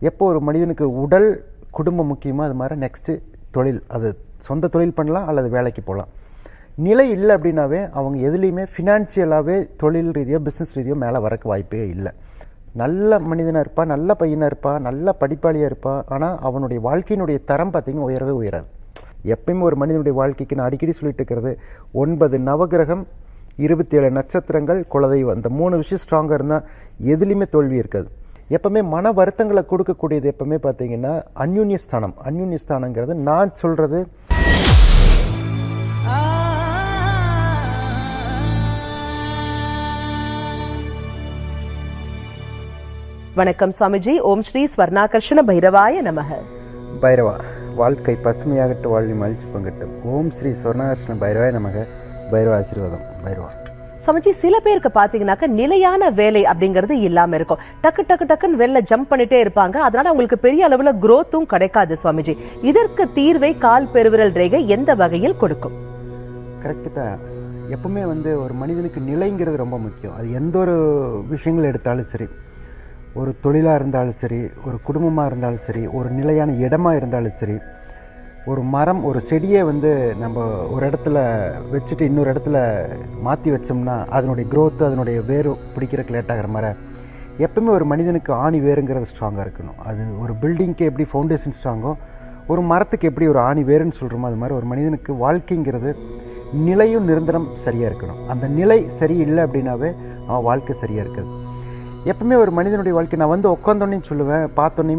எப்போ ஒரு மனிதனுக்கு உடல் குடும்பம் முக்கியமோ அது மாதிரி நெக்ஸ்ட்டு தொழில் அது சொந்த தொழில் பண்ணலாம் அல்லது வேலைக்கு போகலாம். நிலை இல்லை அப்படின்னாவே அவங்க எதுலேயுமே ஃபினான்ஷியலாகவே தொழில் ரீதியோ பிஸ்னஸ் ரீதியோ மேலே வரக்கு வாய்ப்பே இல்லை. நல்ல மனிதனாக இருப்பான் நல்ல பையனாக இருப்பான் நல்ல படிப்பாளியாக இருப்பான் ஆனால் அவனுடைய வாழ்க்கையினுடைய தரம் பார்த்தீங்கன்னா உயரவே உயராது. எப்பயுமே ஒரு மனிதனுடைய வாழ்க்கைக்கு நான் அடிக்கடி சொல்லிட்டு இருக்கிறது ஒன்பது நவகிரகம் இருபத்தி ஏழு நட்சத்திரங்கள் குலதெய்வம். அந்த மூணு விஷயம் ஸ்ட்ராங்காக இருந்தால் எதுலேயுமே தோல்வி இருக்காது. எப்பவுமே மன வருத்தங்களை கொடுக்கக்கூடியது எப்பவுமே பார்த்தீங்கன்னா அந்யுன்ய ஸ்தானம். அந்யுன்ய ஸ்தானங்கிறது நான் சொல்கிறது வணக்கம் சுவாமிஜி. ஓம் ஸ்ரீ ஸ்வர்ணாகர்ஷண பைரவாய நமக. பைரவா வாழ்க்கை பசுமையாகட்டு வாழ்வி மகிழ்ச்சி பங்கட்டும். ஓம் ஸ்ரீ சொர்ணாகிருஷ்ண பைரவாய நமக. பைரவ ஆசீர்வாதம். பைரவா. சுவாமிஜி சில பேருக்கு பாத்தீங்கன்னாக்க நிலையான வேலை அப்படிங்கிறது இல்லாம இருக்கும். டக்கு டக்கு டக்குன்னு வெளில ஜம்ப் பண்ணிட்டே இருப்பாங்க. அதனால அவங்களுக்கு பெரிய அளவுல குரோத்தும் கிடைக்காது சுவாமிஜி. இதற்கு தீர்வை கால் பெருவிரல் ரேகை எந்த வகையில் கொடுக்கும்? கரெக்டு தான். எப்பவுமே வந்து ஒரு மனிதனுக்கு நிலைங்கிறது ரொம்ப முக்கியம். அது எந்த ஒரு விஷயங்கள் எடுத்தாலும் சரி ஒரு தொழிலாக இருந்தாலும் சரி ஒரு குடும்பமாக இருந்தாலும் சரி ஒரு நிலையான இடமா இருந்தாலும் சரி ஒரு மரம் ஒரு செடியை வந்து நம்ம ஒரு இடத்துல வச்சுட்டு இன்னொரு இடத்துல மாற்றி வச்சோம்னா அதனுடைய க்ரோத்து அதனுடைய வேறு பிடிக்கிறதுக்கு லேட் ஆகிற மாதிரி எப்பவுமே ஒரு மனிதனுக்கு ஆணி வேருங்கிறது ஸ்ட்ராங்காக இருக்கணும். அது ஒரு பில்டிங்க்கு எப்படி ஃபவுண்டேஷன் ஸ்ட்ராங்கோ ஒரு மரத்துக்கு எப்படி ஒரு ஆணி வேருன்னு சொல்கிறோமோ அது மாதிரி ஒரு மனிதனுக்கு வாழ்க்கைங்கிறது நிலையும் நிரந்தரம் சரியாக இருக்கணும். அந்த நிலை சரியில்லை அப்படின்னாவே அவன் வாழ்க்கை சரியாக இருக்குது. எப்பவுமே ஒரு மனிதனுடைய வாழ்க்கை நான் வந்து உட்காந்தோன்னே சொல்லுவேன் பார்த்தோன்னே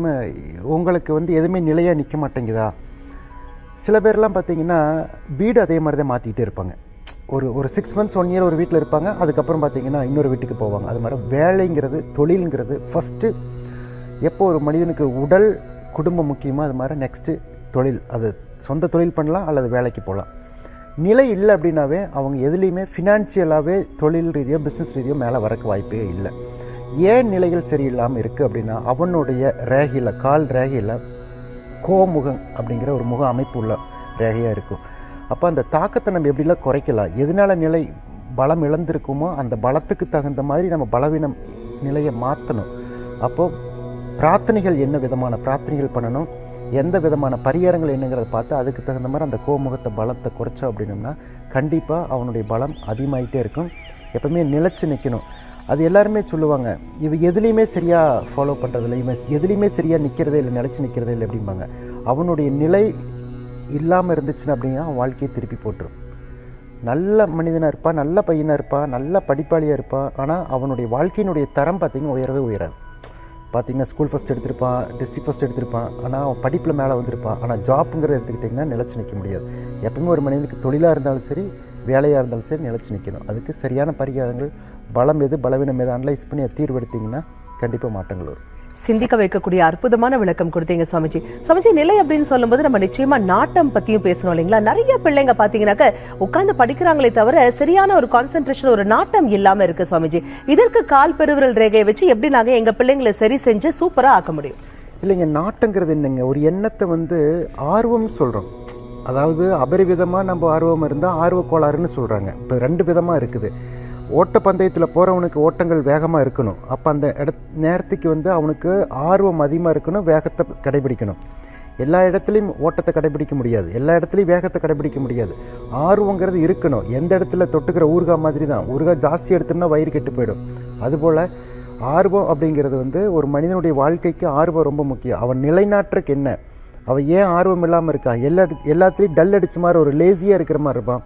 உங்களுக்கு வந்து எதுவுமே நிலையாக நிற்க மாட்டேங்குதா? சில பேர்லாம் பார்த்தீங்கன்னா வீடு அதே மாதிரி தான் மாற்றிக்கிட்டே இருப்பாங்க. ஒரு ஒரு சிக்ஸ் மந்த்ஸ் ஒன் இயர் ஒரு வீட்டில் இருப்பாங்க. அதுக்கப்புறம் பார்த்தீங்கன்னா இன்னொரு வீட்டுக்கு போவாங்க. அது மாதிரி வேலைங்கிறது தொழிலுங்கிறது ஃபஸ்ட்டு எப்போ ஒரு மனிதனுக்கு உடல் குடும்பம் முக்கியமோ அது மாதிரி நெக்ஸ்ட்டு தொழில். அது சொந்த தொழில் பண்ணலாம் அல்லது வேலைக்கு போகலாம். நிலை இல்லை அப்படின்னாவே அவங்க எதுலேயுமே ஃபினான்ஷியலாகவே தொழில் ரீதியோ பிஸ்னஸ் ரீதியோ மேலே வரக்கு வாய்ப்பே இல்லை. ஏன் நிலைகள் சரியில்லாமல் இருக்குது அப்படின்னா அவனுடைய ரேகையில் கால் ரேகையில் கோமுகம் அப்படிங்கிற ஒரு முக அமைப்பு உள்ள ரேகையாக இருக்கும். அப்போ அந்த தாக்கத்தை நம்ம எப்படிலாம் குறைக்கலாம்? எதனால் நிலை பலம் இழந்திருக்குமோ அந்த பலத்துக்கு தகுந்த மாதிரி நம்ம பலவீனம் நிலையை மாற்றணும் அப்போது பிரார்த்தனைகள் என்ன விதமான பிரார்த்தனைகள் பண்ணணும்? எந்த விதமான பரிகாரங்கள் என்னங்கிறத பார்த்து அதுக்கு தகுந்த மாதிரி அந்த கோமுகத்தை பலத்தை குறைச்சோம் அப்படின்னம்னா கண்டிப்பாக அவனுடைய பலம் அதிகமாகிட்டே இருக்கும். எப்பவுமே நிலைச்சு நிற்கணும் அது எல்லாருமே சொல்லுவாங்க இவ எதுலேயுமே சரியாக ஃபாலோ பண்ணுறதில்ல இவன் எதுலேயுமே சரியாக நிற்கிறதே இல்லை நிலச்சி நிற்கிறதே இல்லை அப்படிம்பாங்க. அவனுடைய நிலை இல்லாமல் இருந்துச்சுன்னா அப்படின்னா அவன் வாழ்க்கையை திருப்பி போட்டுரும். நல்ல மனிதனாக இருப்பான் நல்ல பையனாக இருப்பான் நல்ல படிப்பாளியாக இருப்பான் ஆனால் அவனுடைய வாழ்க்கையினுடைய தரம் பார்த்திங்கன்னா உயரவே உயராது. பார்த்தீங்கன்னா ஸ்கூல் ஃபஸ்ட் எடுத்திருப்பான் டிஸ்ட்ரிக்ட் ஃபஸ்ட் எடுத்திருப்பான் ஆனால் அவன் படிப்பில் மேலே வந்திருப்பான். ஆனால் ஜாப்புங்கிறத எடுத்துக்கிட்டிங்கன்னா நிலச்சி நிற்க முடியாது. எப்பவுமே ஒரு மனிதனுக்கு தொழிலாக இருந்தாலும் சரி வேலையாக இருந்தாலும் சரி நிலச்சி நிற்கணும் அதுக்கு சரியான பரிகாரங்கள் பலம் எது பலவீனம் எது அனலைஸ் பண்ணி அதை தீர்வெடுத்தீங்கன்னா கண்டிப்பாக மாற்றங்கள் வரும். சிந்திக்க வைக்கக்கூடிய அற்புதமான விளக்கம் கொடுத்தீங்க சுவாமிஜி. சுவாமிஜி நிலை அப்படின்னு சொல்லும்போது நம்ம நிச்சயமா நாட்டம் பத்தியும் பேசணும் இல்லைங்களா? நிறைய பிள்ளைங்க பாத்தீங்கன்னாக்க உட்கார்ந்து படிக்கிறாங்களே தவிர சரியான ஒரு கான்சென்ட்ரேஷன் ஒரு நாட்டம் இல்லாம இருக்கு சுவாமிஜி. இதற்கு கால் பெருவிரல் ரேகையை வச்சு எப்படி நாங்க எங்க பிள்ளைங்களை சரி செஞ்சு சூப்பரா ஆக்க முடியும்? இல்லைங்க நாட்டங்கிறது என்னங்க? ஒரு எண்ணத்தை வந்து ஆர்வம்னு சொல்கிறோம் அதாவது அபரிவிதமாக நம்ம ஆர்வம் இருந்தால் ஆர்வ கோளாறுன்னு சொல்கிறாங்க இப்போ ரெண்டு விதமாக இருக்குது. ஓட்டப்பந்தயத்தில் போகிறவனுக்கு ஓட்டங்கள் வேகமாக இருக்கணும். அப்போ அந்த இட நேரத்துக்கு வந்து அவனுக்கு ஆர்வம் அதிகமாக இருக்கணும் வேகத்தை கடைபிடிக்கணும். எல்லா இடத்துலையும் ஓட்டத்தை கடைபிடிக்க முடியாது. எல்லா இடத்துலையும் வேகத்தை கடைபிடிக்க முடியாது. ஆர்வங்கிறது இருக்கணும். எந்த இடத்துல தொட்டுக்கிற ஊறுகாய் மாதிரி தான் ஊறுகாய் ஜாஸ்தி எடுத்தோம்னா வயிறு கெட்டு போயிடும். அதுபோல் ஆர்வம் அப்படிங்கிறது வந்து ஒரு மனிதனுடைய வாழ்க்கைக்கு ஆர்வம் ரொம்ப முக்கியம். அவன் நிலைநாட்டுறக்கு என்ன? அவன் ஏன் ஆர்வம் இல்லாமல் இருக்கான்? எல்லா எல்லாத்துலேயும் டல் அடிச்ச மாதிரி ஒரு லேசியாக இருக்கிற மாதிரி இருப்பான்.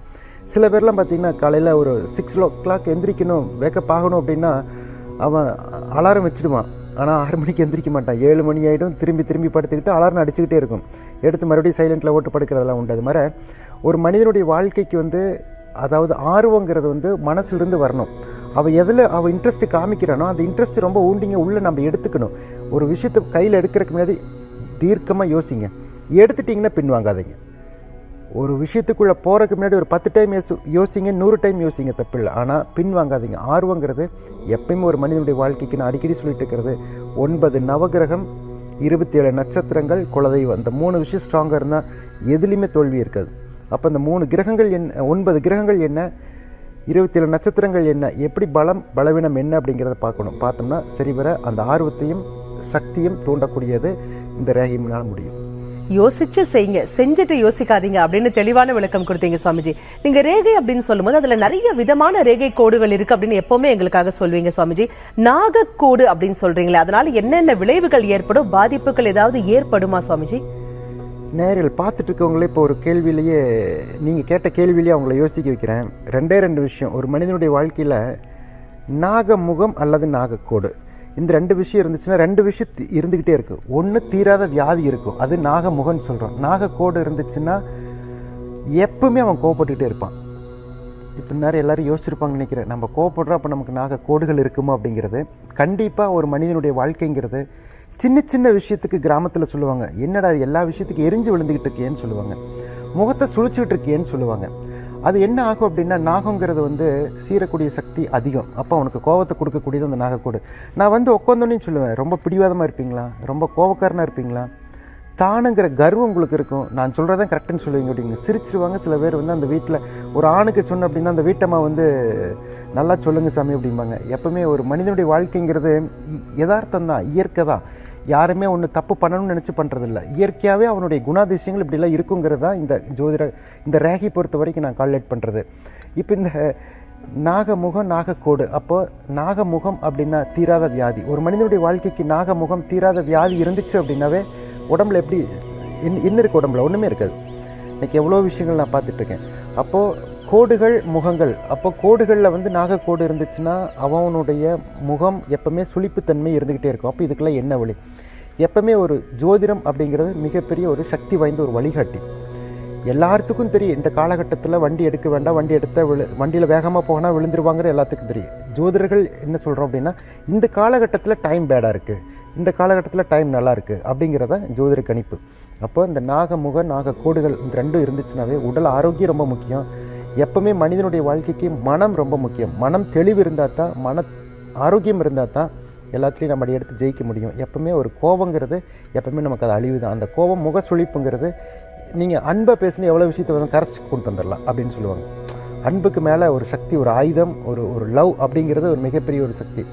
சில பேர்லாம் பார்த்தீங்கன்னா காலையில் ஒரு சிக்ஸ் ஓ கிளாக் எந்திரிக்கணும் வேக்கப் ஆகணும் அப்படின்னா அவன் அலாரம் வச்சிடுவான். ஆனால் ஆறு மணிக்கு எந்திரிக்க மாட்டான். ஏழு மணி ஆகிடும் திரும்பி திரும்பி படுத்துக்கிட்டு அலாரம் அடிச்சுக்கிட்டே இருக்கும். எடுத்து மறுபடியும் சைலண்ட்டில் ஓட்டு படுக்கிறதெல்லாம் உண்டு அது மாதிரி ஒரு மனிதனுடைய வாழ்க்கைக்கு வந்து அதாவது ஆர்வங்கிறது வந்து மனசுலேருந்து வரணும். அவள் எதில் அவள் இன்ட்ரெஸ்ட்டு காமிக்கிறானோ அந்த இன்ட்ரெஸ்ட்டு ரொம்ப ஊண்டிங்க உள்ளே நம்ம எடுத்துக்கணும். ஒரு விஷயத்தை கையில் எடுக்கிறதுக்கு முன்னாடி தீர்க்கமாக யோசிங்க. எடுத்துட்டிங்கன்னா பின்வாங்காதீங்க. ஒரு விஷயத்துக்குள்ளே போகிறதுக்கு முன்னாடி ஒரு பத்து டைம் யோசி யோசிங்க நூறு டைம் யோசிங்க தப்பில்லை. ஆனால் பின் வாங்காதீங்க ஆர்வங்கிறது எப்பயுமே ஒரு மனிதனுடைய வாழ்க்கைக்கு நான் அடிக்கடி சொல்லிட்டு இருக்கிறது. ஒன்பது நவகிரகம் இருபத்தி ஏழு நட்சத்திரங்கள் குலதெய்வம். அந்த மூணு விஷயம் ஸ்ட்ராங்காக இருந்தால் எதுலேயுமே தோல்வி இருக்காது. அப்போ அந்த மூணு கிரகங்கள் என்ன ஒன்பது கிரகங்கள் என்ன இருபத்தி ஏழு நட்சத்திரங்கள் என்ன எப்படி பலம் பலவீனம் என்ன அப்படிங்கிறத பார்க்கணும். பார்த்தோம்னா சரிவர அந்த ஆர்வத்தையும் சக்தியும் தூண்டக்கூடியது இந்த ரேகிமினால் முடியும். யோசிச்சு செய்யுங்க. செஞ்சுட்டு யோசிக்காதீங்க அப்படின்னு தெளிவான விளக்கம் கொடுத்தீங்க சுவாமிஜி. நீங்க ரேகை அப்படின்னு சொல்லும்போது அதுல நிறைய விதமான ரேகை கோடுகள் இருக்கு அப்படின்னு எப்பவுமே எங்களுக்காக சொல்வீங்க சுவாமிஜி. நாகக்கோடு அப்படின்னு சொல்றீங்களே அதனால என்னென்ன விளைவுகள் ஏற்படும் பாதிப்புகள் ஏதாவது ஏற்படுமா சுவாமிஜி? நேரில் பார்த்துட்டு இருக்கவங்களே இப்போ ஒரு கேள்வியிலேயே நீங்கள் கேட்ட கேள்வியிலேயே அவங்கள யோசிக்க வைக்கிறேன். ரெண்டே ரெண்டு விஷயம். ஒரு மனிதனுடைய வாழ்க்கையில் நாகமுகம் அல்லது நாகக்கோடு. இந்த ரெண்டு விஷயம் இருந்துச்சுன்னா ரெண்டு விஷயம் இருந்துக்கிட்டே இருக்கு. ஒன்று தீராத வியாதி இருக்கும். அது நாகமுகம்னு சொல்கிறோம் நாகக்கோடு இருந்துச்சுன்னா எப்பவுமே அவன் கோவப்பட்டுக்கிட்டே இருப்பான். இப்போ நேரம் எல்லோரும் யோசிச்சிருப்பாங்கன்னு நினைக்கிறேன். நம்ம கோவப்படுறோம் அப்போ நமக்கு நாக கோடுகள் இருக்குமோ அப்படிங்கிறது. கண்டிப்பாக ஒரு மனிதனுடைய வாழ்க்கைங்கிறது சின்ன சின்ன விஷயத்துக்கு கிராமத்தில் சொல்லுவாங்க. என்னடா எல்லா விஷயத்துக்கும் எரிஞ்சு விழுந்துக்கிட்டு இருக்கேன்னு சொல்லுவாங்க. முகத்தை சுழிச்சுக்கிட்டு இருக்கேன்னு சொல்லுவாங்க. அது என்ன ஆகும் அப்படின்னா நாகங்கிறது வந்து சீரக்கூடிய சக்தி அதிகம். அப்போ அவனுக்கு கோவத்தை கொடுக்கக்கூடியது அந்த நாகக்கூடு. நான் வந்து உட்காந்தோன்னே சொல்லுவேன் ரொம்ப பிடிவாதமாக இருப்பீங்களா? ரொம்ப கோவக்காரனாக இருப்பீங்களா? தானுங்கிற கர்வம் உங்களுக்கு இருக்கும். நான் சொல்கிறதான் கரெக்டுன்னு சொல்லுவீங்க அப்படிங்க சிரிச்சிருவாங்க சில பேர் வந்து அந்த வீட்டில் ஒரு ஆணுக்கு சொன்ன அப்படின்னா அந்த வீட்டம்மா வந்து நல்லா சொல்லுங்கள் சாமி அப்படிம்பாங்க. எப்பவுமே ஒரு மனிதனுடைய வாழ்க்கைங்கிறது யதார்த்தம் தான் இயற்கை தான் யாருமே ஒன்று தப்பு பண்ணணும்னு நினச்சி பண்ணுறதில்ல இயற்கையாகவே அவனுடைய குணாதிசயங்கள் இப்படிலாம் இருக்குங்கிறது தான் இந்த ஜோதிட இந்த ரேகை பொறுத்த வரைக்கும் நான் கால்குலேட் பண்ணுறது இப்போ இந்த நாகமுகம் நாகக்கோடு. அப்போ நாகமுகம் அப்படின்னா தீராத வியாதி. ஒரு மனிதனுடைய வாழ்க்கைக்கு நாகமுகம் தீராத வியாதி இருந்துச்சு அப்படின்னாவே உடம்புல எப்படி இன் என்ன உடம்புல? ஒன்றுமே இருக்காது. இன்னைக்கு எவ்வளோ விஷயங்கள் நான் பார்த்துட்ருக்கேன் அப்போது கோடுகள் முகங்கள். அப்போ கோடுகளில் வந்து நாகக்கோடு இருந்துச்சுன்னா அவனுடைய முகம் எப்பவுமே சுழிப்புத்தன்மை இருந்துக்கிட்டே இருக்கும். அப்போ இதுக்கெல்லாம் என்ன வழி? எப்பவுமே ஒரு ஜோதிடம் அப்படிங்கிறது மிகப்பெரிய ஒரு சக்தி வாய்ந்த ஒரு வழிகாட்டி. எல்லாத்துக்கும் தெரியும் இந்த காலகட்டத்தில் வண்டி எடுக்க வேண்டாம் வண்டி எடுத்த விழு வண்டியில் வேகமாக போனால் விழுந்துருவாங்கிறது எல்லாத்துக்கும் தெரியும். ஜோதிடர்கள் என்ன சொல்கிறோம் அப்படின்னா இந்த காலகட்டத்தில் டைம் பேடாக இருக்குது இந்த காலகட்டத்தில் டைம் நல்லா இருக்குது அப்படிங்கிறத ஜோதிட கணிப்பு. அப்போ இந்த நாகமுக நாகக்கோடுகள் இந்த ரெண்டும் இருந்துச்சுனாவே உடல் ஆரோக்கியம் ரொம்ப முக்கியம். எப்பவுமே மனிதனுடைய வாழ்க்கைக்கு மனம் ரொம்ப முக்கியம். மனம் தெளிவு இருந்தால் தான் மன ஆரோக்கியம் இருந்தால் தான் எல்லாத்துலேயும் நம்ம எடுத்து ஜெயிக்க முடியும். எப்பவுமே ஒரு கோபங்கிறது எப்பவுமே நமக்கு அது அழிவு தான் அந்த கோபம் முக சுழிப்புங்கிறது நீங்கள் அன்பை பேசினா எவ்வளோ விஷயத்தை வந்து கரைச்சி கொண்டு வந்துடலாம் அப்படின்னு சொல்லுவாங்க. அன்புக்கு மேலே ஒரு சக்தி ஒரு ஆயுதம் ஒரு ஒரு லவ் அப்படிங்கிறது ஒரு மிகப்பெரிய ஒரு சக்தி.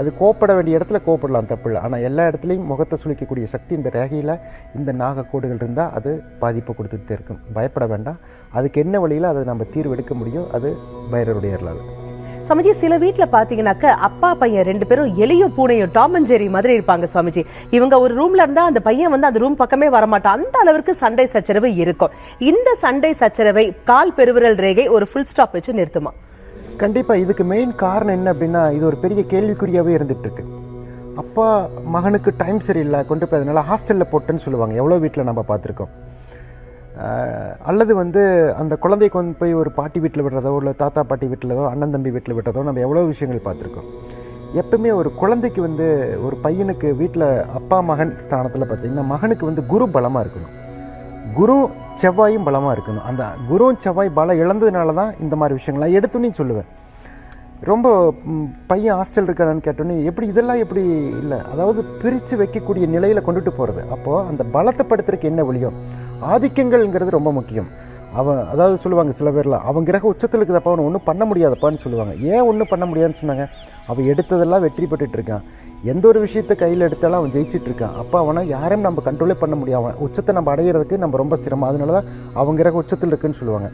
அது கோப்பட வேண்டிய இடத்துல கோப்படலாம் தப்பு இல்லை ஆனால் எல்லா இடத்துலையும் முகத்தை சுழிக்கக்கூடிய சக்தி இந்த ரேகையில் இந்த நாகக்கோடுகள் இருந்தால் அது பாதிப்பு கொடுத்துட்டே இருக்கும். பயப்பட வேண்டாம். அதுக்கு என்ன வழியில் அதை நம்ம தீர்வு எடுக்க முடியும்? அது பைரருடைய அருளால். சுவாமிஜி சில வீட்டில் பார்த்தீங்கன்னாக்க அப்பா பையன் ரெண்டு பேரும் எலியும் பூனையும் டாம் அண்ட் ஜெரி மாதிரி இருப்பாங்க சுவாமிஜி. இவங்க ஒரு ரூம்ல இருந்தால் அந்த பையன் வந்து அந்த ரூம் பக்கமே வரமாட்டான். அந்த அளவுக்கு சண்டை சச்சரவு இருக்கும். இந்த சண்டை சச்சரவை கால் பெருவிரல் ரேகை ஒரு ஃபுல் ஸ்டாப் வச்சு நிறுத்துமா? கண்டிப்பாக இதுக்கு மெயின் காரணம் என்ன அப்படின்னா இது ஒரு பெரிய கேள்விக்குறியாகவே இருந்துட்டு இருக்கு அப்பா மகனுக்கு டைம் சரியில்லை கொண்டு போய் அதனால ஹாஸ்டலில் போட்டுன்னு சொல்லுவாங்க. எவ்வளோ வீட்டில் நம்ம பார்த்துருக்கோம் அல்லது வந்து அந்த குழந்தை கொண்டு போய் ஒரு பாட்டி வீட்டில் விடுறதோ இல்லை தாத்தா பாட்டி வீட்டிலதோ அண்ணன் தம்பி வீட்டில் விடுறதோ நம்ம எவ்வளோ விஷயங்கள் பார்த்துருக்கோம். எப்பவுமே ஒரு குழந்தைக்கு வந்து ஒரு பையனுக்கு வீட்டில் அப்பா மகன் ஸ்தானத்தில் பார்த்தீங்கன்னா மகனுக்கு வந்து குரு பலமாக இருக்கணும். குரு செவ்வாயும் பலமாக இருக்கணும். அந்த குரு செவ்வாய் பலம் இழந்ததுனால தான் இந்த மாதிரி விஷயங்கள்லாம் எடுத்துன்னு சொல்லுவேன். ரொம்ப பையன் ஹாஸ்டல் இருக்கானு கேட்டோன்னே எப்படி இதெல்லாம் எப்படி இல்லை? அதாவது பிரித்து வைக்கக்கூடிய நிலையில் கொண்டுட்டு போகிறது அப்போது அந்த பலத்தைப்படுத்துறதுக்கு என்ன வழியோ ஆதிக்கங்கள்ங்கிறது ரொம்ப முக்கியம். அவன் அதாவது சொல்லுவாங்க சில பேர்லாம் அவன் கிரக உச்சத்தில் இருக்குதப்பா அவன் ஒன்றும் பண்ண முடியாதப்பான்னு சொல்லுவாங்க. ஏன் ஒன்றும் பண்ண முடியாதுன்னு சொன்னாங்க? அவன் எடுத்ததெல்லாம் வெற்றி பெற்றுட்டு இருக்கான். எந்த ஒரு விஷயத்தை கையில் எடுத்தாலும் அவன் ஜெயிச்சுட்டு இருக்கான். அப்போ அவனை யாரையும் நம்ம கண்ட்ரோலே பண்ண முடியும் அவன் உச்சத்தை நம்ம அடையிறதுக்கு நம்ம ரொம்ப சிரமம். அதனால தான் அவன் கிரக உச்சத்தில் இருக்குன்னு சொல்லுவாங்க.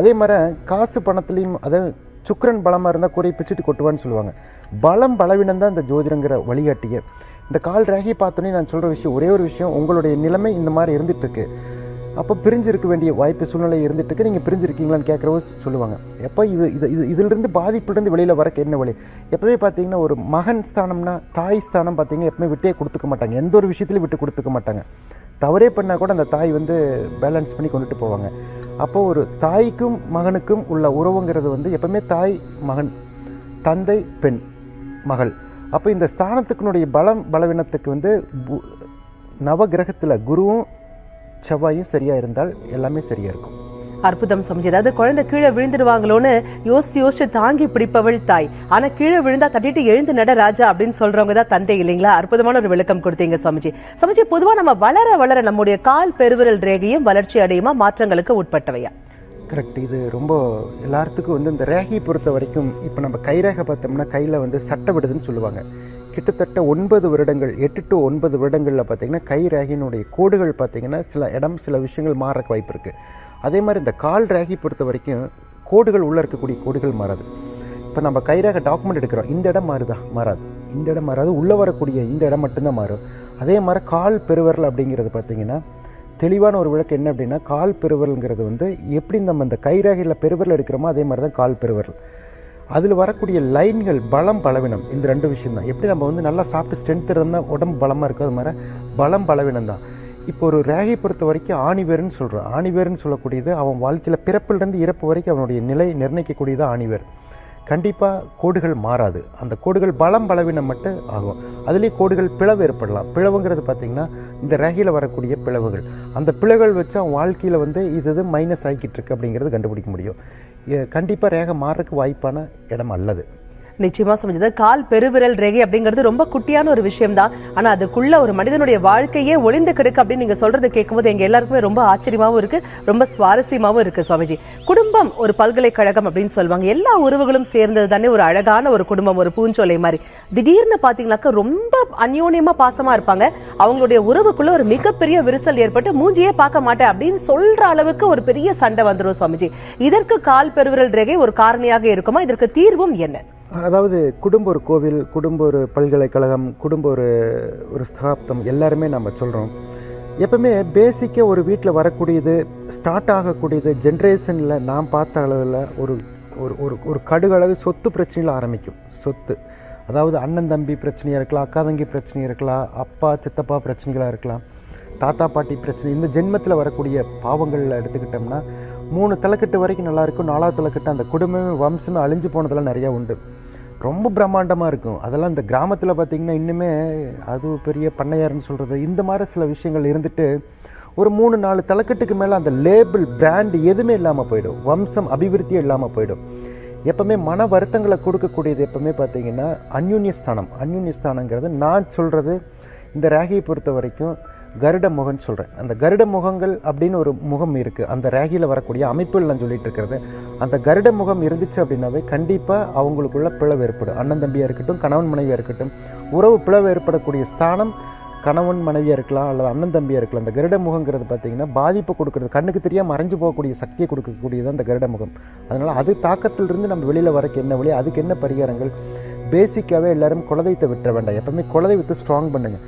அதே மாதிரி காசு பணத்துலேயும் அதாவது சுக்கரன் பலமாக இருந்தால் குறை பிச்சுட்டு கொட்டுவான்னு சொல்லுவாங்க. பலம் பலவீனம் தான் இந்த ஜோதிடங்கிற வழிகாட்டிய. இந்த கால் ரேகை பார்த்தோன்னே நான் சொல்கிற விஷயம் ஒரே ஒரு விஷயம் உங்களுடைய நிலைமை இந்த மாதிரி இருந்துட்டு அப்போ பிரிஞ்சிருக்க வேண்டிய வாய்ப்பு சூழ்நிலை இருந்துட்டு இருக்கு நீங்கள் பிரிஞ்சிருக்கீங்களான்னு கேட்குறவோ சொல்லுவாங்க. எப்போ இது இது இது இதிலிருந்து பாதிப்புலேருந்து வெளியில் வரக்கு என்ன வழி? எப்போவே பார்த்தீங்கன்னா ஒரு மகன் ஸ்தானம்னா தாய் ஸ்தானம் பார்த்தீங்கன்னா எப்பவுமே விட்டே கொடுத்துக்க மாட்டாங்க. எந்த ஒரு விஷயத்துலையும் விட்டு கொடுத்துக்க மாட்டாங்க. தவறே பண்ணால் கூட அந்த தாய் வந்து பேலன்ஸ் பண்ணி கொண்டுட்டு போவாங்க. அப்போது ஒரு தாய்க்கும் மகனுக்கும் உள்ள உறவுங்கிறது வந்து எப்பவுமே தாய் மகன் தந்தை பெண் மகள். அப்போ இந்த ஸ்தானத்துக்குனுடைய பலம் பலவீனத்துக்கு வந்து பு- நவகிரகத்தில் குருவும் செவ்வாயும் சரியாக இருந்தால் எல்லாமே சரியாக இருக்கும். அற்புதம் சமைச்சு அதாவது குழந்தை கீழே விழுந்துடுவாங்களோன்னு யோசிச்சு யோசிச்சு தாங்கி பிடிப்பவள் தாய். ஆனா கீழே விழுந்தா தட்டிட்டு எழுந்து நட ராஜா அப்படின்னு சொல்றவங்க தான் தந்தை இல்லைங்களா? அற்புதமான ஒரு விளக்கம் கொடுத்தீங்க சுவாமிஜி. சுவாமிஜி பொதுவா நம்ம வளர வளர நம்முடைய கால் பெருவிரல் ரேகையும் வளர்ச்சி அடையுமா? மாற்றங்களுக்கு உட்பட்டவையா? கரெக்ட் இது ரொம்ப எல்லாத்துக்கும் வந்து இந்த ரேகை பொறுத்த வரைக்கும் இப்போ நம்ம கைரேகை பார்த்தோம்னா கையில் வந்து சட்டை விடுதுன்னு சொல்லுவாங்க. கிட்டத்தட்ட ஒன்பது வருடங்கள் எட்டு டு ஒன்பது வருடங்களில் பார்த்தீங்கன்னா கை ரேகினுடைய கோடுகள் பார்த்திங்கன்னா சில இடம் சில விஷயங்கள் மாறக்கு வாய்ப்பு இருக்குது அதே மாதிரி இந்த கால் ரேகி பொறுத்த வரைக்கும் கோடுகள் உள்ளே இருக்கக்கூடிய கோடுகள் மாறாது. இப்போ நம்ம கைராக டாக்குமெண்ட் எடுக்கிறோம். இந்த இடம் மாறுதா? மாறாது. இந்த இடம் மாறாது. உள்ளே வரக்கூடிய இந்த இடம் மட்டும்தான் மாறும். அதே மாதிரி கால் பெருவரல் அப்படிங்கிறது பார்த்தீங்கன்னா தெளிவான ஒரு விளக்கு என்ன அப்படின்னா கால் பெருவரல்ங்கிறது வந்து எப்படி நம்ம இந்த கைரேகையில் பெருவரல் எடுக்கிறோமோ அதே மாதிரி தான் கால் பெருவரல். அதில் வரக்கூடிய லைன்கள் பலம் பலவீனம். இந்த ரெண்டு விஷயம் தான் எப்படி நம்ம வந்து நல்லா சாப்பிட்டு ஸ்ட்ரென்த் இருந்தால் உடம்பு பலமாக இருக்கும் அது மாதிரி பலம் பலவீனம் தான் இப்போ ஒரு ரேகை பொறுத்த வரைக்கும் ஆணிவேர்னு சொல்கிறான் ஆணிவேர்னு சொல்லக்கூடியது அவன் வாழ்க்கையில் பிறப்பிலிருந்து இறப்பு வரைக்கும் அவனுடைய நிலை நிர்ணயிக்கக்கூடியது ஆணிவேர் கண்டிப்பாக கோடுகள் மாறாது. அந்த கோடுகள் பலம் பலவீனம் மட்டும் ஆகும். அதுலேயே கோடுகள் பிளவு ஏற்படலாம். பிளவுங்கிறது பார்த்திங்கன்னா இந்த ரேகையில் வரக்கூடிய பிளவுகள். அந்த பிளவுகள் வச்சு அவன் வாழ்க்கையில் வந்து இது இது மைனஸ் ஆகிக்கிட்டு இருக்கு அப்படிங்கிறது கண்டுபிடிக்க முடியும். கண்டிப்பாக ரேகை மாறுறதுக்கு வாய்ப்பான இடம் அல்லது. நிச்சயமா சமைச்சது கால் பெருவிரல் ரேகை அப்படிங்கிறது ரொம்ப குட்டியான ஒரு விஷயம் தான் ஆனா அதுக்குள்ள ஒரு மனிதனுடைய வாழ்க்கையே ஒளிந்து கிடக்கு அப்படின்னு நீங்க சொல்றது கேட்கும்போது எங்க எல்லாருக்குமே ரொம்ப ஆச்சரியமாவும் இருக்கு ரொம்ப சுவாரஸ்யமாவும் இருக்கு சுவாமிஜி. குடும்பம் ஒரு பல்கலைக்கழகம் அப்படின்னு சொல்லுவாங்க. எல்லா உறவுகளும் சேர்ந்தது தானே ஒரு அழகான ஒரு குடும்பம் ஒரு பூஞ்சோலை மாதிரி. திடீர்னு பாத்தீங்கன்னாக்கா ரொம்ப அந்யோன்யமா பாசமா இருப்பாங்க. அவங்களுடைய உறவுக்குள்ள ஒரு மிகப்பெரிய விரிசல் ஏற்பட்டு மூஞ்சியே பார்க்க மாட்டேன் அப்படின்னு சொல்ற அளவுக்கு ஒரு பெரிய சண்டை வந்துடும் சுவாமிஜி. இதற்கு கால் பெருவிரல் ரேகை ஒரு காரணியாக இருக்குமா? இதற்கு தீர்வும் என்ன? அதாவது குடும்ப ஒரு கோவில் குடும்ப ஒரு பல்கலைக்கழகம் குடும்ப ஒரு ஒரு ஸ்தாப்தம் எல்லாருமே நம்ம சொல்கிறோம் எப்பவுமே பேசிக்காக ஒரு வீட்டில் வரக்கூடியது ஸ்டார்ட் ஆகக்கூடியது ஜென்ரேஷனில் நான் பார்த்த அளவில் ஒரு ஒரு ஒரு ஒரு கடுகளவு சொத்து பிரச்சனையில் ஆரம்பிக்கும். சொத்து. அதாவது அண்ணன் தம்பி பிரச்சனையாக இருக்கலாம் அக்கா தங்கி பிரச்சனையாக இருக்கலாம் அப்பா சித்தப்பா பிரச்சனைகளாக இருக்கலாம் தாத்தா பாட்டி பிரச்சனை இந்த ஜென்மத்தில் வரக்கூடிய பாவங்களில் எடுத்துக்கிட்டோம்னா மூணு தலைக்கட்டு வரைக்கும் நல்லா இருக்கும். நாலாவது தலைக்கட்டு அந்த குடும்பமே வம்சமே அழிஞ்சு போனதெல்லாம் நிறையா உண்டு. ரொம்ப பிரம்மாண்டமாக இருக்கும். அதெல்லாம் இந்த கிராமத்தில் பார்த்திங்கன்னா இன்னுமே அது பெரிய பண்ணையாருன்னு சொல்கிறது இந்த மாதிரி சில விஷயங்கள் இருந்துட்டு ஒரு மூணு நாலு தலைக்கட்டுக்கு மேலே அந்த லேபிள் பிராண்ட் எதுவுமே இல்லாமல் போயிடும். வம்சம் அபிவிருத்தியே இல்லாமல் போயிடும். எப்பவுமே மன வருத்தங்களை கொடுக்கக்கூடியது எப்பவுமே பார்த்தீங்கன்னா அந்யுன்யஸ்தானம். அந்யுன்யஸ்தானங்கிறது நான் சொல்கிறது இந்த ரேகையை பொறுத்த வரைக்கும் கருட முகம்னு சொல்கிறேன் அந்த கருட முகங்கள் அப்படின்னு ஒரு முகம் இருக்குது அந்த ரேகியில் வரக்கூடிய அமைப்புகள் நான் சொல்லிட்டு இருக்கிறது. அந்த கருட முகம் இருந்துச்சு அப்படின்னாவே கண்டிப்பாக அவங்களுக்குள்ள பிளவு ஏற்படும். அண்ணன் தம்பியாக இருக்கட்டும் கணவன் மனைவியாக இருக்கட்டும் உறவு பிளவு ஏற்படக்கூடிய ஸ்தானம் கணவன் மனைவியாக இருக்கலாம் அல்லது அண்ணன் தம்பியாக இருக்கலாம். அந்த கருட முகங்கிறது பார்த்திங்கன்னா பாதிப்பு கொடுக்குறது கண்ணுக்கு தெரியாமல் மறைஞ்சு போகக்கூடிய சக்தியை கொடுக்கக்கூடியது அந்த கருட முகம் அதனால் அது தாக்கத்திலிருந்து நம்ம வெளியில் வரக்கு என்ன வழி அதுக்கு என்ன பரிகாரங்கள்? பேசிக்காகவே எல்லாரும் குலதெய்வத்தை விட்டுற வேண்டாம். எப்பவுமே குலதெய்வத்தை ஸ்ட்ராங் பண்ணுங்கள்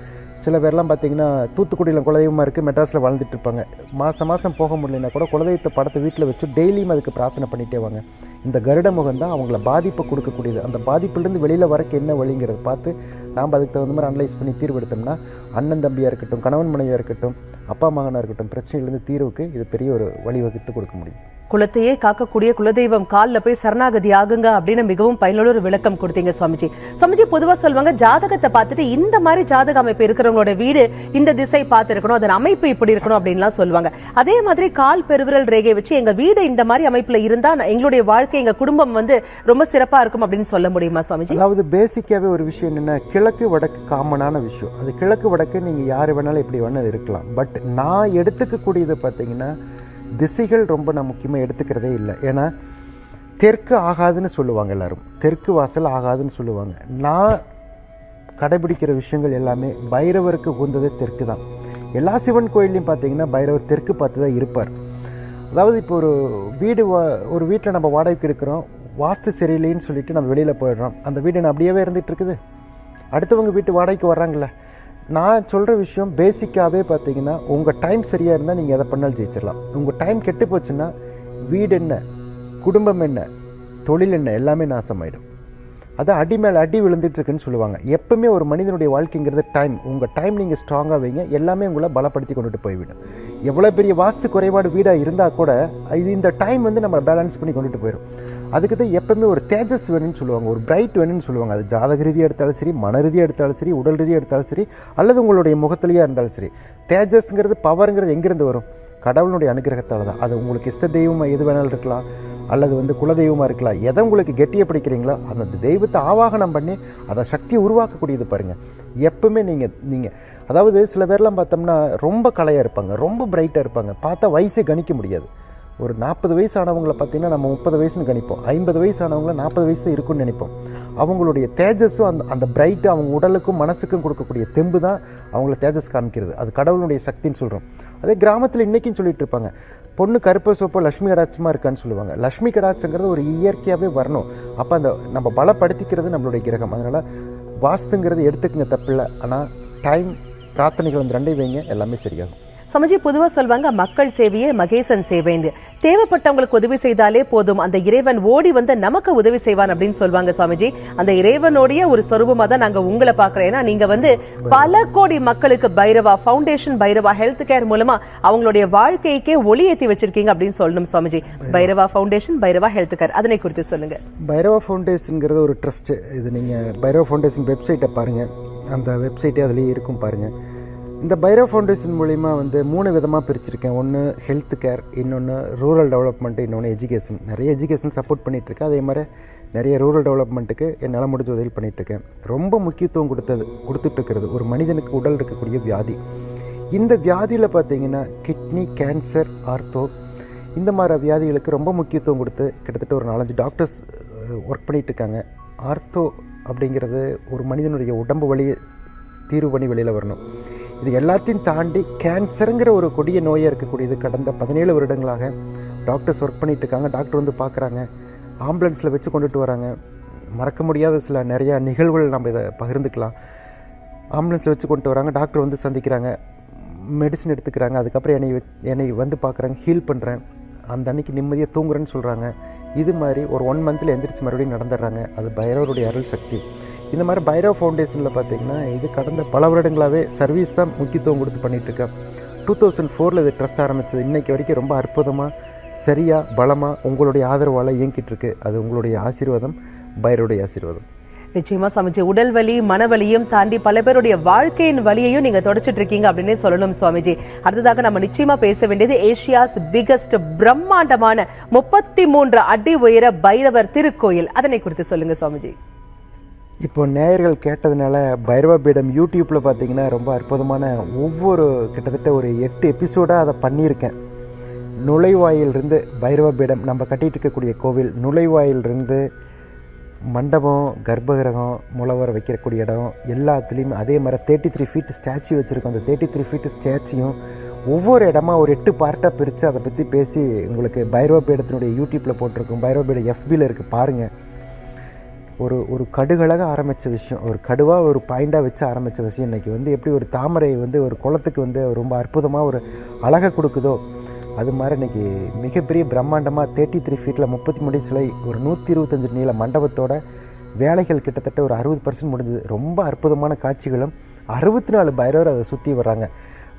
சில பேர்லாம் பார்த்தீங்கன்னா தூத்துக்குடியில் குலதெய்வமாக இருக்குது மெட்ராஸில் வாழ்ந்துட்டு இருப்பாங்க மாதம் மாதம் போக முடியலனா கூட குலதெய்வத்தை படத்தை வீட்டில் வச்சு டெய்லியும் அதுக்கு பிரார்த்தனை பண்ணிகிட்டே வாங்க. இந்த கருட முகம் தான் அவங்கள பாதிப்பை கொடுக்கக்கூடியது. அந்த பாதிப்புலேருந்து வெளியில் வரக்கு என்ன வழிங்கிறத பார்த்து நாம் அதுக்கு தகுந்த மாதிரி அனலைஸ் பண்ணி தீர்வு எடுத்தோம்னா அண்ணன் தம்பியாக இருக்கட்டும் கணவன் மனைவியாக இருக்கட்டும் அப்பா மகனாக இருக்கட்டும் பிரச்சனையிலேருந்து தீர்வுக்கு இது பெரிய ஒரு வழிவகுத்து கொடுக்க முடியும். குலத்தையே காக்கக்கூடிய குலதெய்வம் காலில் போய் சரணாகதி ஆகுங்க அப்படின்னு மிகவும் பயனுள்ள ஒரு விளக்கம் கொடுத்தீங்க சுவாமிஜி. சுவாமிஜி பொதுவாக சொல்லுவாங்க ஜாதகத்தை பார்த்துட்டு இந்த மாதிரி ஜாதக அமைப்பு இருக்கிறவங்களோட வீடு இந்த திசை பார்த்து இருக்கணும் அதன் அமைப்பு இப்படி இருக்கணும் அப்படின்லாம் சொல்லுவாங்க அதே மாதிரி கால் பெருவிரல் ரேகை வச்சு எங்கள் வீடு இந்த மாதிரி அமைப்பில் இருந்தா நான் எங்களுடைய வாழ்க்கை எங்கள் குடும்பம் வந்து ரொம்ப சிறப்பாக இருக்கும் அப்படின்னு சொல்ல முடியுமா சுவாமிஜி? அதாவது பேசிக்காகவே ஒரு விஷயம் என்னென்னா கிழக்கு வடக்கு காமனான விஷயம். அது கிழக்கு வடக்கு நீங்கள் யார் வேணாலும் எப்படி வேணாலும் இருக்கலாம். பட் நான் எடுத்துக்கக்கூடியது பார்த்தீங்கன்னா திசைகள் ரொம்ப நான் முக்கியமாக எடுத்துக்கிறதே இல்லை. ஏன்னா தெற்கு ஆகாதுன்னு சொல்லுவாங்க எல்லோரும். தெற்கு வாசல் ஆகாதுன்னு சொல்லுவாங்க. நான் கடைபிடிக்கிற விஷயங்கள் எல்லாமே பைரவருக்கு உகந்தது தெற்கு தான். எல்லா சிவன் கோயில்லையும் பார்த்தீங்கன்னா பைரவர் தெற்கு பார்த்து தான் இருப்பார். அதாவது இப்போ ஒரு வீடு வா- ஒரு வீட்டில் நம்ம வாடகைக்கு எடுக்கிறோம் வாஸ்து சரியில்லைன்னு சொல்லிட்டு நம்ம வெளியில் போயிடுறோம். அந்த வீடு என்ன அப்படியே இருந்துகிட்டு இருக்குது. அடுத்தவங்க வீட்டு வாடகைக்கு வர்றாங்களே நான் சொல்கிற விஷயம் பேசிக்காகவே பார்த்தீங்கன்னா உங்கள் டைம் சரியாக இருந்தால் நீங்கள் எதை பண்ணாலும் ஜெயிச்சிடலாம் உங்கள் டைம் கெட்டு போச்சுன்னா வீடு என்ன குடும்பம் என்ன தொழில் என்ன எல்லாமே நாசமாயிடும். அது அடி மேலே அடி விழுந்துட்டு இருக்குன்னு சொல்லுவாங்க. எப்பவுமே ஒரு மனிதனுடைய வாழ்க்கைங்கிறது டைம் உங்கள் டைம் நீங்கள் ஸ்ட்ராங்காக வைங்க. எல்லாமே உங்களை பலப்படுத்தி கொண்டுட்டு போய்விடும். எவ்வளோ பெரிய வாஸ்து குறைபாடு வீடாக இருந்தால் கூட இது இந்த டைம் வந்து நம்ம பேலன்ஸ் பண்ணி கொண்டுட்டு போயிடும் அதுக்கு தான் எப்பவுமே ஒரு தேஜஸ் வேணும்னு சொல்லுவாங்க ஒரு பிரைட் வேணும்னு சொல்லுவாங்க. அது ஜாதக ரீதியாக எடுத்தாலும் சரி மன ரீதியாக எடுத்தாலும் சரி உடல் ரீதியாக எடுத்தாலும் சரி அல்லது உங்களுடைய முகத்திலேயே இருந்தாலும் சரி. தேஜஸ்ங்கிறது பவருங்கிறது எங்கேருந்து வரும்? கடவுளுடைய அனுகிரகத்தால் தான். அது உங்களுக்கு இஷ்ட தெய்வமாக எது வேணாலும் இருக்கலாம் அல்லது வந்து குலதெய்வமாக இருக்கலாம். எதை உங்களுக்கு கெட்டியை பிடிக்கிறீங்களோ அந்த தெய்வத்தை ஆவாகனம் பண்ணி அதை சக்தியை உருவாக்கக்கூடியது பாருங்கள் எப்பவுமே நீங்கள் நீங்கள் அதாவது சில பேர்லாம் பார்த்தோம்னா ரொம்ப கலையாக இருப்பாங்க ரொம்ப பிரைட்டாக இருப்பாங்க. பார்த்தா வயசே கணிக்க முடியாது. ஒரு நாற்பது வயசு ஆனவங்கள பார்த்தீங்கன்னா நம்ம முப்பது வயசுன்னு கணிப்போம். ஐம்பது வயசு ஆனவங்கள நாற்பது வயசு இருக்குன்னு நினைப்போம். அவங்களுடைய தேஜஸும் அந்த அந்த பிரைட்டு அவங்க உடலுக்கும் மனசுக்கும் கொடுக்கக்கூடிய தெம்பு தான் அவங்கள தேஜஸ் காமிக்கிறது. அது கடவுளுடைய சக்தின்னு சொல்கிறோம் அதே கிராமத்தில் இன்றைக்கும் சொல்லிட்டு இருப்பாங்க. பொண்ணு கருப்பு சோப்போ லக்ஷ்மி கடாட்சமாக இருக்கான்னு சொல்லுவாங்க. லக்ஷ்மி கடாட்சங்கிறது ஒரு இயற்கையாகவே வரணும். அப்போ அந்த நம்ம பலப்படுத்திக்கிறது நம்மளுடைய கிரகம். அதனால் வாஸ்துங்கிறது எடுத்துக்கங்க தப்பில்லை. ஆனால் டைம் பிரார்த்தனைகள் அந்த ரெண்டையும் வைங்க. எல்லாமே சரியாகும். சமஜி பொதுவாக சொல்வாங்க மக்கள் சேவையே மகேசன் சேவைன்னு. தேவைப்பட்டவங்களுக்கு உதவி செய்தாலே போதும். அந்த இறைவன் ஓடி வந்து நமக்கு உதவி செய்வான் அப்படின்னு சொல்லுவாங்க சுவாமிஜி. அந்த இறைவனுடைய ஒரு சொரூபமா தான் நாங்கள் உங்களை பார்க்குறோம். ஏன்னா நீங்கள் வந்து பல கோடி மக்களுக்கு Bhairava foundation Bhairava health care மூலமா அவங்களுடைய வாழ்க்கைக்கே ஒளி ஏற்றி வச்சிருக்கீங்க அப்படின்னு சொல்லணும் Swamiji. Bhairava foundation Bhairava health care அதனை குறித்து சொல்லுங்க. பைரவா ஃபவுண்டேஷனுங்கிறது ஒரு ட்ரஸ்ட்டு இது நீங்கள் பைரவா ஃபவுண்டேஷன் வெப்சைட்டை பாருங்கள் அந்த வெப்சைட்டே அதுலேயே இருக்கும் பாருங்கள் இந்த பைரோ ஃபவுண்டேஷன் மூலிமா வந்து மூணு விதமாக பிரிச்சிருக்கேன். ஒன்று ஹெல்த் கேர் இன்னொன்று ரூரல் டெவலப்மெண்ட் இன்னொன்று எஜுகேஷன் நிறைய எஜுகேஷன் சப்போர்ட் பண்ணிகிட்ருக்கேன் அதே மாதிரி நிறைய ரூரல் டெவலப்மெண்ட்டுக்கு என்னால் முடிஞ்ச உதவி பண்ணிகிட்ருக்கேன் ரொம்ப முக்கியத்துவம் கொடுத்தது கொடுத்துட்ருக்கிறது ஒரு மனிதனுக்கு உடல் இருக்கக்கூடிய வியாதி. இந்த வியாதியில் பார்த்தீங்கன்னா கிட்னி கேன்சர் ஆர்த்தோ இந்த மாதிரி வியாதிகளுக்கு ரொம்ப முக்கியத்துவம் கொடுத்து கிட்டத்தட்ட ஒரு நாலஞ்சு டாக்டர்ஸ் ஒர்க் பண்ணிகிட்ருக்காங்க இருக்காங்க ஆர்த்தோ அப்படிங்கிறது ஒரு மனிதனுடைய உடம்பு வழி தீர்வு பண்ணி வெளியில் வரணும். இது எல்லாத்தையும் தாண்டி கேன்சருங்கிற ஒரு கொடிய நோயாக இருக்கக்கூடியது கடந்த பதினேழு வருடங்களாக டாக்டர்ஸ் ஒர்க் பண்ணிட்டு இருக்காங்க. டாக்டர் வந்து பார்க்குறாங்க. ஆம்புலன்ஸில் வச்சு கொண்டுட்டு வராங்க. மறக்க முடியாத சில நிறையா நிகழ்வுகள் நம்ம இதை பகிர்ந்துக்கலாம். ஆம்புலன்ஸில் வச்சு கொண்டு வராங்க. டாக்டர் வந்து சந்திக்கிறாங்க. மெடிசன் எடுத்துக்கிறாங்க. அதுக்கப்புறம் என்னை என்னை வந்து பார்க்குறாங்க ஹீல் பண்ணுறேன் அந்த அன்னைக்கு நிம்மதியாக தூங்குறேன்னு சொல்கிறாங்க இது மாதிரி ஒரு ஒன் மந்தில் எந்திரிச்சு மறுபடியும் நடந்துடுறாங்க. அது பைரவருடைய அருள் சக்தி. இந்த மாதிரி பைரவ் ஃபவுண்டேஷனில் பார்த்தீங்கன்னா இது கடந்த பல வருடங்களாகவே சர்வீஸ் தான் முக்கியத்துவம் கொடுத்து பண்ணிகிட்ருக்கேன் டூ தௌசண்ட் ஃபோரில் இது ட்ரஸ்ட் ஆரம்பிச்சது. இன்றைக்கி வரைக்கும் ரொம்ப அற்புதமாக சரியாக பலமாக உங்களுடைய ஆதரவால் இயங்கிட்டுருக்கு. அது உங்களுடைய ஆசீர்வாதம் பைரவருடைய ஆசீர்வாதம். நிச்சயமா சுவாமிஜி உடல் வலி மனவலியும் தாண்டி பல பேருடைய வாழ்க்கையின் வலியையும் நீங்க தொடச்சிட்டு இருக்கீங்க அப்படின்னே சொல்லணும் சுவாமிஜி அடுத்ததாக நம்ம நிச்சயமா பேச வேண்டியது ஏஷியாஸ் பிகஸ்ட் பிரம்மாண்டமான முப்பத்தி மூன்று அடி உயர பைரவர் திருக்கோயில். அதனை குறித்து சொல்லுங்க சுவாமிஜி இப்போ நேயர்கள் கேட்டதுனால பைரவ பீடம் யூடியூப்பில் பார்த்தீங்கன்னா ரொம்ப அற்புதமான ஒவ்வொரு கிட்டத்தட்ட ஒரு எட்டு எபிசோடாக அதை பண்ணியிருக்கேன். நுழைவாயிலிருந்து பைரவ பீடம் நம்ம கட்டிகிட்டு இருக்கக்கூடிய கோவில் நுழைவாயிலிருந்து மண்டபம் கர்ப்பகிரகம் முளவரை வைக்கக்கூடிய இடம் எல்லாத்துலேயுமே அதே மாதிரி தேர்ட்டி த்ரீ ஃபீட் ஸ்டாச்சு வச்சுருக்கோம். அந்த தேர்ட்டி த்ரீ ஃபீட் ஸ்டாச்சியும் ஒவ்வொரு இடமா ஒரு எட்டு பார்ட்டாக பிரித்து அதை பற்றி பேசி உங்களுக்கு பைரவ பீடத்தினுடைய யூடியூப்பில் போட்டிருக்கோம் பைரவ பீடம் எஃபியில் இருக்குது பாருங்கள் ஒரு ஒரு கடுகழக ஆரம்பித்த விஷயம் ஒரு கடுவாக ஒரு பாயிண்டாக வச்சு ஆரம்பித்த விஷயம் இன்றைக்கி வந்து எப்படி ஒரு தாமரை வந்து ஒரு குளத்துக்கு வந்து ரொம்ப அற்புதமாக ஒரு அழகை கொடுக்குதோ அது மாதிரி இன்னைக்கு மிகப்பெரிய பிரம்மாண்டமாக தேர்ட்டி த்ரீ ஃபீட்டில் முப்பத்தி மூணு சிலை ஒரு நூற்றி இருபத்தஞ்சு நீள மண்டபத்தோட வேலைகள் கிட்டத்தட்ட ஒரு அறுபது பர்சன்ட் முடிஞ்சது. ரொம்ப அற்புதமான காட்சிகளும் அறுபத்தி நாலு பைரவர் அதை சுற்றி வர்றாங்க.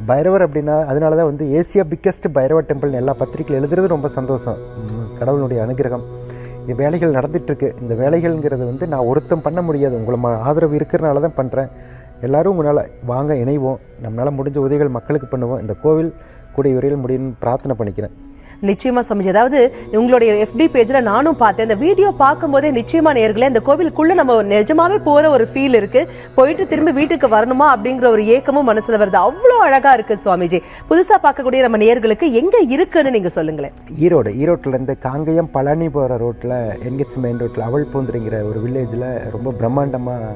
பைரவர் அப்படின்னா அதனால தான் வந்து ஏசியா பிக்கஸ்ட் பைரவர் டெம்பிள்னு எல்லா பத்திரிக்கையில் எழுதுறது ரொம்ப சந்தோஷம். கடவுளுடைய அனுகிரகம். வேலைகள் நடந்துகிட்ருக்கு இந்த வேலைகள்ங்கிறது வந்து நான் ஒருத்தம் பண்ண முடியாது. உங்களை ஆதரவு இருக்கிறனால தான் பண்ணுறேன் எல்லாரும் உங்களால் வாங்க இணைவோம். நம்மளால் முடிஞ்ச உதவிகள் மக்களுக்கு பண்ணுவோம். இந்த கோவில் கூடிய விரைவில் முடியும்னு பிரார்த்தனை பண்ணிக்கிறேன். நிச்சயமா சமைச்சு அதாவது உங்களுடைய எஃப்டி பேஜ்ல நானும் பார்த்தேன். இந்த வீடியோ பார்க்கும்போதே நிச்சயமா நேர்களே இந்த கோவிலுக்குள்ள நம்ம நிஜமாவே போற ஒரு ஃபீல் இருக்கு. போயிட்டு திரும்பி வீட்டுக்கு வரணுமா அப்படிங்கிற ஒரு ஏக்கமும் மனசுல வருது. அவ்வளவு அழகா இருக்கு சுவாமிஜி. புதுசா பார்க்கக்கூடிய நம்ம நேர்களுக்கு எங்க இருக்குன்னு நீங்க சொல்லுங்களேன். ஈரோடு ஈரோட்டிலேருந்து காங்கயம் பழனி போற ரோட்டில் என்கெச் மெயின் ரோட்டில் அவள் பூந்துருங்கிற ஒரு வில்லேஜில் ரொம்ப பிரம்மாண்டமாக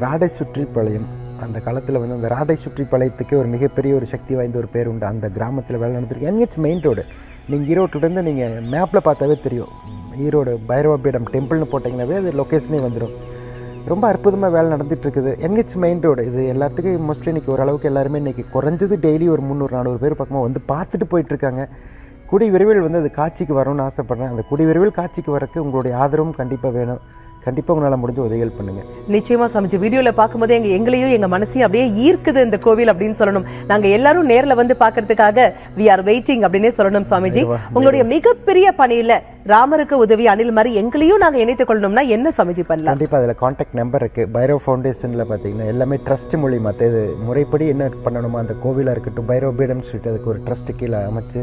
ராடை சுற்றிப்பாளையம். அந்த காலத்தில் வந்து அந்த ராடை சுற்றிப்பாளையத்துக்கு ஒரு மிகப்பெரிய ஒரு சக்தி வாய்ந்த ஒரு பேர் உண்டு. அந்த கிராமத்தில் வேலை நடந்திருக்கு. என்ஹெச் மெயின் ரோடு நீங்கள் ஈரோட்டிலேருந்து நீங்கள் மேப்பில் பார்த்தாவே தெரியும். ஈரோடு பைரவபீடம் டெம்பிள்னு போட்டிங்கன்னாவே அது லொக்கேஷனே வந்துடும் ரொம்ப அற்புதமாக வேலை நடந்துகிட்ருக்குது என்ஹெச் மெயின் ரோடு இது எல்லாத்துக்கும் மோஸ்ட்லி இன்றைக்கி ஓரளவுக்கு எல்லாருமே இன்றைக்கி குறைஞ்சது டெய்லி ஒரு முந்நூறு நானூறு பேர் பக்கமாக வந்து பார்த்துட்டு போயிட்டுருக்காங்க குடி விரைவில் வந்து அது காட்சிக்கு வரணும்னு ஆசைப்பட்றேன். அந்த குடி விரைவில் காட்சிக்கு வரக்கு உங்களுடைய ஆதரவும் கண்டிப்பாக வேணும். கண்டிப்பாக உங்களால் முடிஞ்ச உதவிகள் பண்ணுங்கள் நிச்சயமா சமைச்சு வீடியோல பார்க்கும்போது எங்க எங்களையும் எங்க மனசையும் அப்படியே ஈர்க்குது இந்த கோவில் அப்படின்னு சொல்லணும். நாங்க எல்லாரும் நேர்ல வந்து பார்க்கிறதுக்காக வி ஆர் வெயிட்டிங் அப்படின்னே சொல்லணும் சுவாமிஜி உங்களுடைய மிகப்பெரிய பணியில ராமருக்கு உதவி அணில் மாதிரி எங்களையும் நாங்க இணைத்துக் கொள்ளணும்னா என்ன சமைச்சு பண்ணலாம்? கண்டிப்பாக அதில் காண்டாக்ட் நம்பர் இருக்குது பைரவ் ஃபவுண்டேஷனில் பார்த்தீங்கன்னா எல்லாமே ட்ரஸ்ட் மூலியமா இது முறைப்படி என்ன பண்ணணுமோ அந்த கோவிலாக இருக்கட்டும் பைரவ பீடம் சொல்லிட்டு அதுக்கு ஒரு ட்ரஸ்ட் கீழே அமைச்சு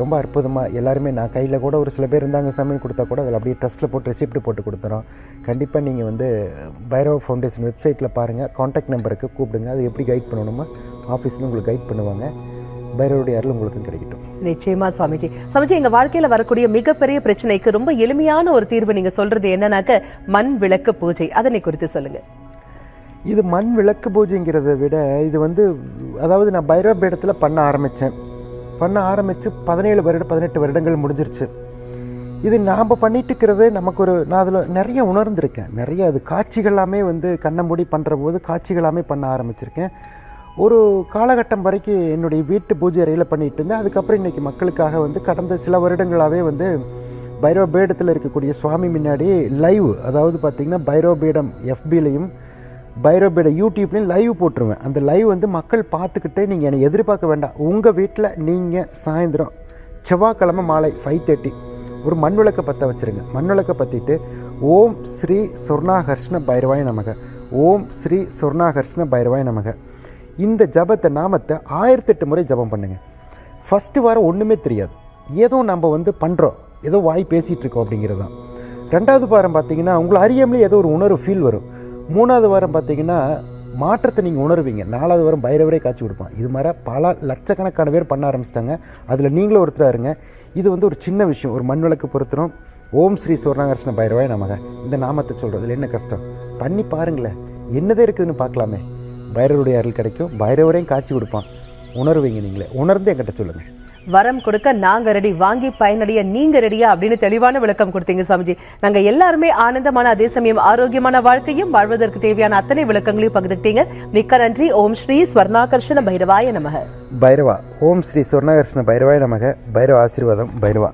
ரொம்ப அற்புதமாக எல்லாருமே நான் கையில் கூட ஒரு சில பேர் இருந்தாங்க சமையல் கொடுத்தா கூட அதில் அப்படியே ட்ரஸ்ட்டில் போட்டு ரெசிப்ட் போட்டு கொடுத்துறோம். கண்டிப்பாக நீங்கள் வந்து பைரவ ஃபவுண்டேஷன் வெப்சைட்டில் பாருங்கள் காண்டாக்ட் நம்பருக்கு கூப்பிடுங்க. அது எப்படி கைட் பண்ணணுமோ ஆஃபீஸில் உங்களுக்கு கைட் பண்ணுவாங்க. பைரவருடைய அருள் உங்களுக்கும் கிடைக்கட்டும். நிச்சயமா சுவாமிஜி. சுவாமிஜி எங்க வாழ்க்கையில வரக்கூடிய மிகப்பெரிய பிரச்சனைக்கு ரொம்ப எளிமையான ஒரு தீர்வு நீங்க சொல்றது என்னன்னாக்க மண் விளக்கு பூஜை. அதனை குறித்து சொல்லுங்க. இது மண் விளக்கு பூஜைங்கிறத விட இது வந்து அதாவது நான் பைரவ பீடத்தில் பண்ண ஆரம்பித்தேன் பண்ண ஆரம்பித்து பதினேழு வருடம் பதினெட்டு வருடங்கள் முடிஞ்சிருச்சு. இது நாம் பண்ணிட்டு இருக்கிறது நமக்கு ஒரு நான் அதில் நிறைய உணர்ந்திருக்கேன். நிறைய அது காட்சிகளாமே வந்து கண்ணை மூடி பண்ணுற போது காட்சிகளாமே பண்ண ஆரம்பிச்சிருக்கேன். ஒரு காலகட்டம் வரைக்கும் என்னுடைய வீட்டு பூஜை அறையில் பண்ணிட்டு இருந்தேன். அதுக்கப்புறம் இன்றைக்கி மக்களுக்காக வந்து கடந்த சில வருடங்களாகவே வந்து பைரவ பீடத்தில் இருக்கக்கூடிய சுவாமி முன்னாடி லைவ் அதாவது பார்த்திங்கன்னா பைரவ பீடம் எஃபிலையும் பைரோபேட யூடியூப்லேயும் லைவ் போட்டுருவேன். அந்த லைவ் வந்து மக்கள் பார்த்துக்கிட்டே நீங்கள் என்னை எதிர்பார்க்க வேண்டாம். உங்கள் வீட்டில் நீங்கள் சாயந்தரம் செவ்வாய்க்கிழமை மாலை ஃபைவ் தேர்ட்டி ஒரு மண்விளக்கை பற்ற வச்சுருங்க. மண் விளக்க பற்றிட்டு ஓம் ஸ்ரீ சொர்ணாகர்ஷ்ண பைரவாய் நமக. ஓம் ஸ்ரீ சொர்ணாகர்ஷ்ண பைரவாய் நமக. இந்த ஜபத்தை நாமத்தை ஆயிரத்தெட்டு முறை ஜபம் பண்ணுங்கள் ஃபஸ்ட்டு வாரம் ஒன்றுமே தெரியாது. ஏதோ நம்ம வந்து பண்ணுறோம் ஏதோ வாய் பேசிகிட்டு இருக்கோம் அப்படிங்கிறது தான் ரெண்டாவது வாரம் பார்த்தீங்கன்னா உங்களை அறியாமலே ஏதோ ஒரு உணர்வு ஃபீல் வரும். மூணாவது வாரம் பார்த்தீங்கன்னா மாற்றத்தை நீங்கள் உணர்வீங்க. நாலாவது வாரம் பைரவரே காட்சி கொடுப்பான். இது மாதிரி பல லட்சக்கணக்கான பேர் பண்ண ஆரம்பிச்சிட்டாங்க. அதில் நீங்களும் ஒருத்தராக இருங்க. இது வந்து ஒரு சின்ன விஷயம். ஒரு மண் விளக்கு பொறுத்தரும். ஓம் ஸ்ரீ சுவர்ணாகர்ஷ்ண பைரவாய் நமக. இந்த நாமத்தை சொல்கிறதுல என்ன கஷ்டம்? பண்ணி பாருங்களேன். என்னதே இருக்குதுன்னு பார்க்கலாமே. பைரவருடைய அருள் கிடைக்கும். பைரவரையும் காட்சி கொடுப்பான். உணர்வீங்க நீங்களே. உணர்ந்து என்கிட்ட சொல்லுங்கள் வரம் கொடுக்க நாங்கள் ரெடி வாங்கி பயனடைய நீங்கள் ரெடியா அப்படின்னு தெளிவான விளக்கம் கொடுத்தீங்க சுவாமிஜி நாங்கள் எல்லாருமே ஆனந்தமான அதே சமயம் ஆரோக்கியமான வாழ்க்கையும் வாழ்வதற்கு தேவையான அத்தனை விளக்கங்களையும் பகிர்ந்துட்டீங்க மிக்க நன்றி. ஓம் ஸ்ரீ ஸ்வர்ணாகர்ஷண பைரவாய நமக. பைரவா. ஓம் ஸ்ரீ சொர்ணகர்ஷ்ண பைரவாய நமக. பைரவ ஆசீர்வாதம். பைரவா.